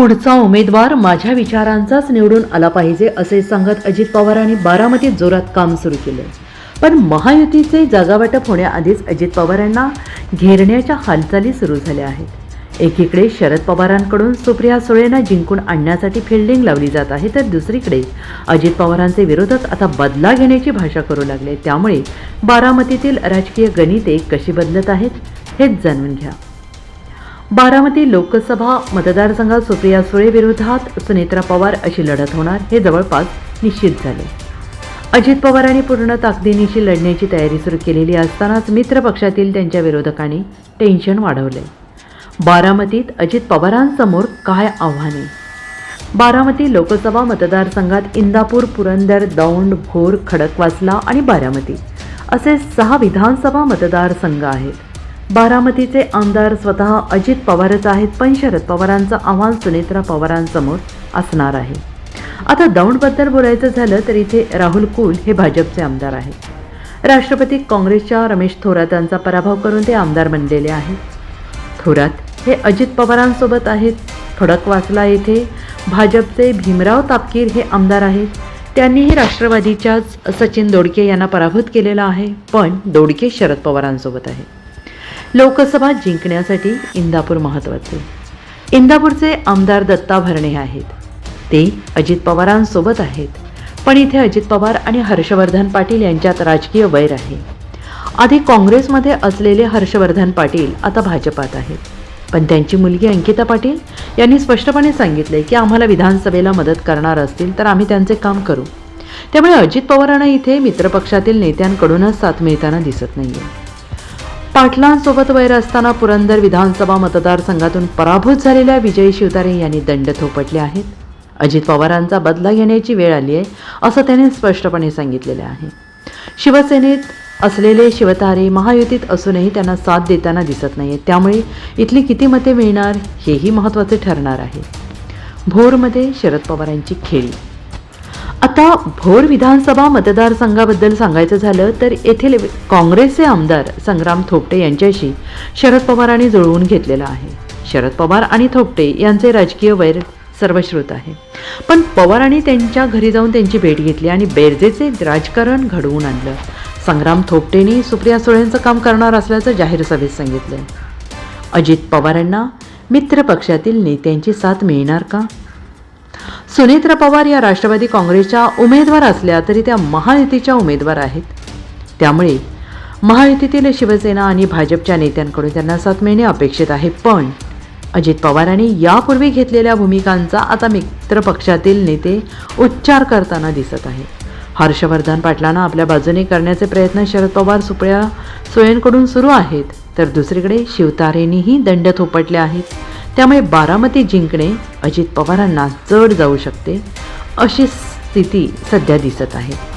पुढचा उमेदवार माझ्या विचारांचाच निवडून आला पाहिजे असे सांगत अजित पवारांनी बारामतीत जोरात काम सुरू केले. पण महायुतीचे जागावाटप होण्याआधीच अजित पवारांना घेरण्याच्या हालचाली सुरू झाल्या आहेत. एकीकडे शरद पवारांकडून सुप्रिया सुळेंना जिंकून आणण्यासाठी फिल्डिंग लावली जात आहे तर दुसरीकडे अजित पवारांचे विरोधक आता बदला घेण्याची भाषा करू लागले. त्यामुळे बारामतीतील राजकीय गणिते कशी बदलत आहेत हेच जाणून घ्या. बारामती लोकसभा मतदारसंघात सुप्रिया सुळे विरोधात सुनेत्रा पवार अशी लढत होणार हे जवळपास निश्चित झाले. अजित पवारांनी पूर्ण ताकदीनिशी लढण्याची तयारी सुरू केलेली असतानाच मित्र पक्षातील त्यांच्या विरोधकांनी टेन्शन वाढवले. बारामतीत अजित पवारांसमोर काय आव्हाने? बारामती लोकसभा मतदारसंघात इंदापूर पुरंदर दौंड भोर खडकवासला आणि बारामती असे सहा विधानसभा मतदारसंघ आहेत. बारामतीचे आमदार स्वतः अजित पवारच आहेत पण शरद पवारांचं आव्हान सुनेत्रा पवारांसमोर असणार आहे. आता दौंडबद्दल बोलायचं झालं तर इथे राहुल कुल हे भाजपचे आमदार आहेत. राष्ट्रपती काँग्रेसच्या रमेश थोरात यांचा पराभव करून ते आमदार बनलेले आहेत. थोरात हे अजित पवारांसोबत आहेत. खडकवासला येथे भाजपचे भीमराव तापकीर हे आमदार आहेत. त्यांनीही राष्ट्रवादीच्याच सचिन दोडके यांना पराभूत केलेला आहे पण दोडके शरद पवारांसोबत आहे लोकसभा जिंकण्यासाठी इंदापूर महत्त्वाचे इंदापूरचे आमदार दत्ता भरणे आहेत. ते अजित पवारांसोबत आहेत. पण इथे अजित पवार आणि हर्षवर्धन पाटील यांच्यात राजकीय वैर आहे. आधी काँग्रेसमध्ये असलेले हर्षवर्धन पाटील आता भाजपात आहेत. पण त्यांची मुलगी अंकिता पाटील यांनी स्पष्टपणे सांगितले की आम्हाला विधानसभेला मदत करणार असतील तर आम्ही त्यांचे काम करू. त्यामुळे अजित पवारांना इथे मित्रपक्षातील नेत्यांकडूनच साथ मिळताना दिसत नाही आहे पाटलांसोबत वैर असताना पुरंदर विधानसभा मतदारसंघातून पराभूत झालेल्या विजय शिवतारे यांनी दंड थोपटले आहेत. अजित पवारांचा बदला घेण्याची वेळ आली आहे असं त्यांनी स्पष्टपणे सांगितलेले आहे. शिवसेनेत असलेले शिवतारे महायुतीत असूनही त्यांना साथ देताना दिसत नाही त्यामुळे इथली किती मते मिळणार हेही महत्त्वाचे ठरणार आहे. भोरमध्ये शरद पवारांची खेळी आता भोर विधानसभा मतदारसंघाबद्दल सांगायचं झालं तर येथील काँग्रेसचे आमदार संग्राम थोपटे यांच्याशी शरद पवारांनी जुळवून घेतलेला आहे. शरद पवार आणि थोपटे यांचे राजकीय वैर सर्वश्रुत आहे. पण पवारांनी त्यांच्या घरी जाऊन त्यांची भेट घेतली आणि बेरजेचे राजकारण घडवून आणलं. संग्राम थोपटेंनी सुप्रिया सुळेंचं काम करणार असल्याचं जाहीर सभेत सांगितलं. अजित पवारांना मित्र पक्षातील नेत्यांची साथ मिळणार का? सुनेत्रा पवार या राष्ट्रवादी काँग्रेसच्या उमेदवार असल्या तरी त्या महायुतीच्या उमेदवार आहेत. त्यामुळे महायुतीतील शिवसेना आणि भाजपच्या नेत्यांकडून त्यांना साथ मिळणे अपेक्षित आहे. पण अजित पवारांनी यापूर्वी घेतलेल्या भूमिकांचा आता मित्र पक्षातील नेते उच्चार करताना दिसत आहे हर्षवर्धन पाटलांना आपल्या बाजूने करण्याचे प्रयत्न शरद पवार सुप्रिया सुळेंकडून सुरू आहेत तर दुसरीकडे शिवतारेंनीही दंड थोपटले आहेत. त्यामुळे बारामती जिंकणे अजित पवारांना जड जाऊ शकते अशी स्थिती सध्या दिसत आहे.